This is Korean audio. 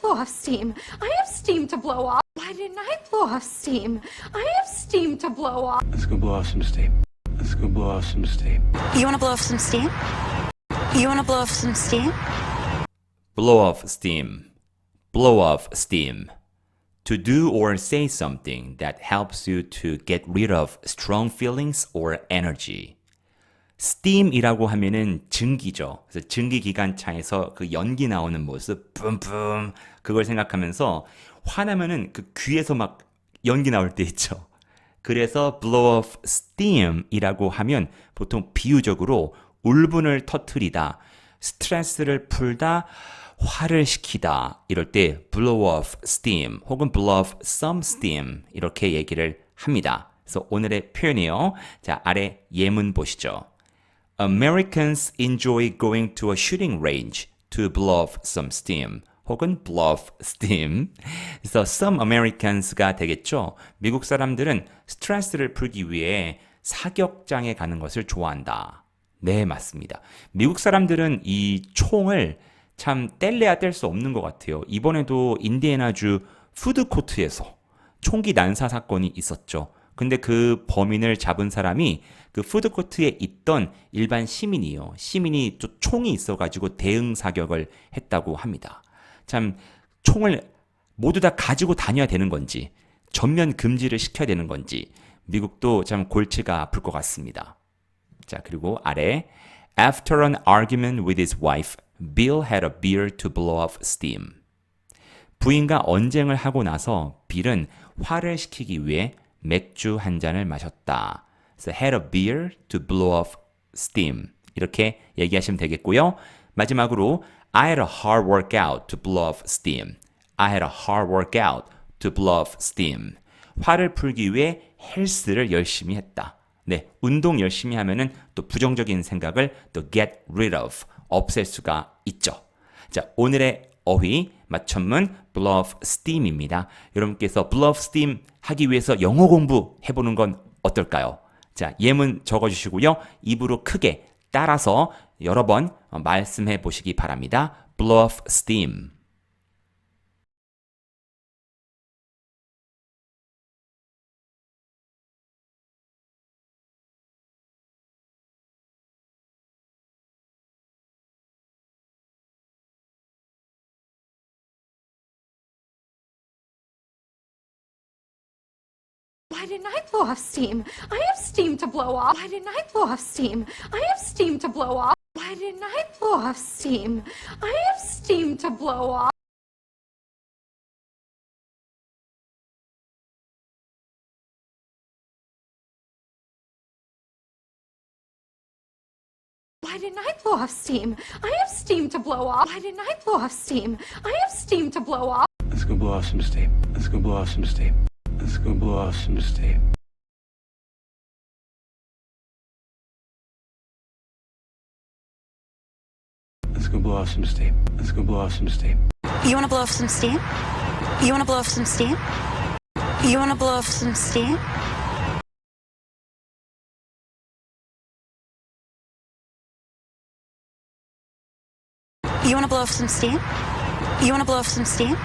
blow off steam? I have steam to blow off. Why didn't I blow off steam? I have steam to blow off. Let's go blow off some steam. Let's go blow off some steam. You want to blow off some steam? You want to blow off some steam? blow off steam, blow off steam. To do or say something that helps you to get rid of strong feelings or energy. Steam이라고 하면은 증기죠. 그래서 증기 기관차에서 그 연기 나오는 모습, 뿜뿜 그걸 생각하면서 화나면은 그 귀에서 막 연기 나올 때 있죠. 그래서 blow off steam이라고 하면 보통 비유적으로 울분을 터트리다, 스트레스를 풀다, 화를 식히다 이럴 때 blow off steam 혹은 blow off some steam 이렇게 얘기를 합니다. 그래서 오늘의 표현이요. 자, 아래 예문 보시죠. Americans enjoy going to a shooting range to blow off some steam. 혹은 blow off steam. 그래서 some Americans가 되겠죠. 미국 사람들은 스트레스를 풀기 위해 사격장에 가는 것을 좋아한다. 네, 맞습니다. 미국 사람들은 이 총을 참 뗄래야 뗄 수 없는 것 같아요. 이번에도 인디애나주 푸드코트에서 총기 난사 사건이 있었죠. 근데 그 범인을 잡은 사람이 그 푸드코트에 있던 일반 시민이요. 시민이 또 총이 있어가지고 대응 사격을 했다고 합니다. 참 총을 모두 다 가지고 다녀야 되는 건지 전면 금지를 시켜야 되는 건지 미국도 참 골치가 아플 것 같습니다. 자, 그리고 아래 After an argument with his wife, Bill had a beer to blow off steam. 부인과 언쟁을 하고 나서 빌은 화를 식히기 위해 맥주 한 잔을 마셨다. 그래서 had a beer to blow off steam. 이렇게 얘기하시면 되겠고요. 마지막으로 I had a hard workout to blow off steam. I had a hard workout to blow off steam. 화를 풀기 위해 헬스를 열심히 했다. 네, 운동 열심히 하면은 또 부정적인 생각을 또 get rid of, 없앨 수가 있죠. 자, 오늘의 어휘 맞춤문 blow off steam입니다. 여러분께서 blow off steam 하기 위해서 영어 공부 해보는 건 어떨까요? 자, 예문 적어주시고요. 입으로 크게 따라서 여러 번 말씀해 보시기 바랍니다. blow off steam. Why didn't I blow off steam? I have steam to blow off. Why didn't I blow off steam? I have steam to blow off. Why didn't I blow off steam? I have steam to blow off. Why didn't I blow off steam? I have steam to blow off. Why didn't I blow off steam? I have steam to blow off. Let's go blow off some steam. Let's go blow off some steam. Let's go blow off some steam. Let's go blow off some steam. Let's go blow off some steam. You want to blow off some steam? You want to blow off some steam? You want to blow off some steam? You want to blow off some steam? You want to blow off some steam?